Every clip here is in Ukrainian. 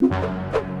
you.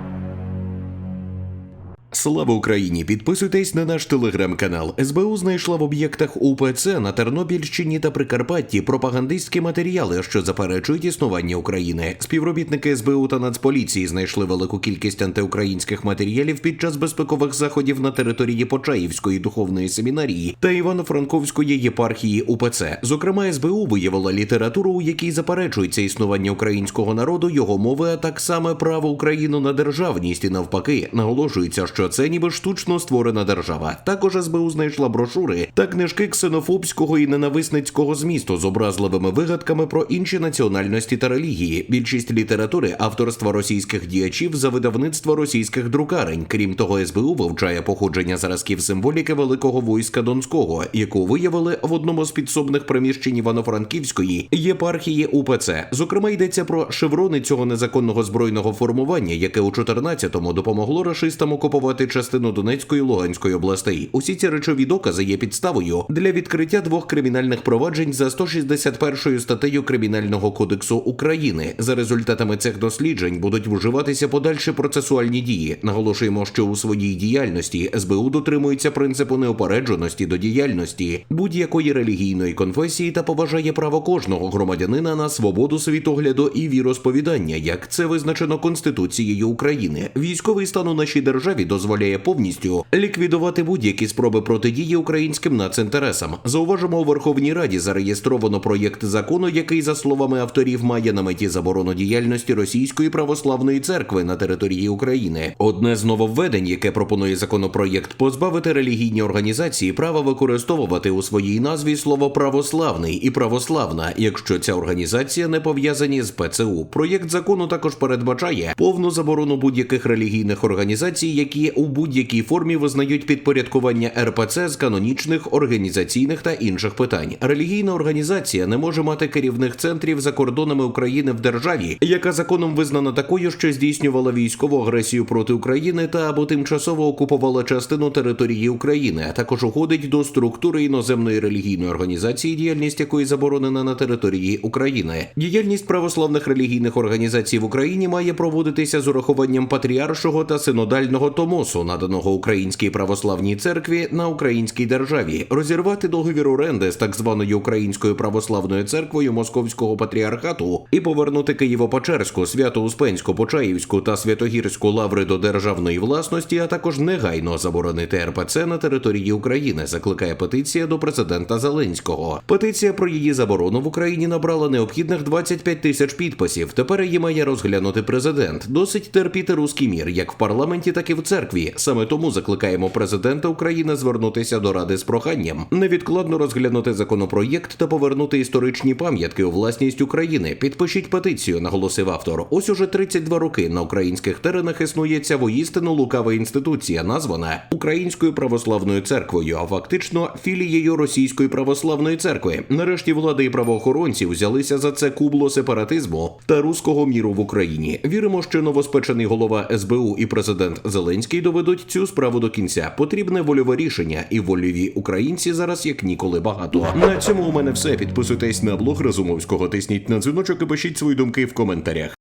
Слава Україні! Підписуйтесь на наш телеграм-канал. СБУ знайшла в об'єктах УПЦ на Тернопільщині та Прикарпатті пропагандистські матеріали, що заперечують існування України. Співробітники СБУ та Нацполіції знайшли велику кількість антиукраїнських матеріалів під час безпекових заходів на території Почаївської духовної семінарії та Івано-Франковської єпархії УПЦ. Зокрема, СБУ виявила літературу, у якій заперечується існування українського народу, його мови, а так само право України на державність і навпаки наголошується, що це ніби штучно створена держава. Також СБУ знайшла брошури та книжки ксенофобського і ненависницького змісту з образливими вигадками про інші національності та релігії. Більшість літератури авторства російських діячів за видавництво російських друкарень. Крім того, СБУ вивчає походження зразків символіки великого війська Донського, яку виявили в одному з підсобних приміщень Івано-Франківської єпархії УПЦ. Зокрема, йдеться про шеврони цього незаконного збройного формування, яке у 14-му допомогло рашистам окупувати частину Донецької Луганської областей. Усі ці речові докази є підставою для відкриття двох кримінальних проваджень за 161 статтею Кримінального кодексу України. За результатами цих досліджень будуть вживатися подальші процесуальні дії. Наголошуємо, що у своїй діяльності СБУ дотримується принципу неупередженості до діяльності будь-якої релігійної конфесії та поважає право кожного громадянина на свободу світогляду і віросповідання, як це визначено Конституцією України. Військовий стан у нашій державі дозволяє повністю ліквідувати будь-які спроби протидії українським націнтересам. Зауважимо у Верховній Раді зареєстровано проєкт закону, який, за словами авторів, має на меті заборону діяльності Російської православної церкви на території України. Одне з нововведень, яке пропонує законопроєкт, позбавити релігійні організації права використовувати у своїй назві слово православний і православна, якщо ця організація не пов'язані з ПЦУ. Проєкт закону також передбачає повну заборону будь-яких релігійних організацій, які у будь-якій формі визнають підпорядкування РПЦ з канонічних, організаційних та інших питань. Релігійна організація не може мати керівних центрів за кордонами України в державі, яка законом визнана такою, що здійснювала військову агресію проти України та або тимчасово окупувала частину території України, а також уходить до структури іноземної релігійної організації, діяльність якої заборонена на території України. Діяльність православних релігійних організацій в Україні має проводитися з урахуванням патріаршого та синодального томосу, наданого Українській православній церкві на українській державі, розірвати договір оренди з так званою Українською православною церквою Московського патріархату і повернути Києво-Печерську, Свято-Успенську, Почаївську та Святогірську лаври до державної власності, а також негайно заборонити РПЦ на території України. Закликає петиція до президента Зеленського. Петиція про її заборону в Україні набрала необхідних 25 тисяч підписів. Тепер її має розглянути президент. Досить терпіти руський мір, як в парламенті, так і в церкві. Саме тому закликаємо президента України звернутися до ради з проханням невідкладно розглянути законопроєкт та повернути історичні пам'ятки у власність України. Підпишіть петицію, наголосив автор. Ось уже 32 роки на українських теренах існує ця воїстину лукава інституція, названа Українською православною церквою, а фактично філією Російської православної церкви. Нарешті влади і правоохоронці взялися за це кубло сепаратизму та руського міру в Україні. Віримо, що новоспечений голова СБУ і президент Зеленський доведуть цю справу до кінця. Потрібне вольове рішення, і вольові українці зараз як ніколи багато. На цьому у мене все. Підписуйтесь на блог Разумовського, тисніть на дзвіночок і пишіть свої думки в коментарях.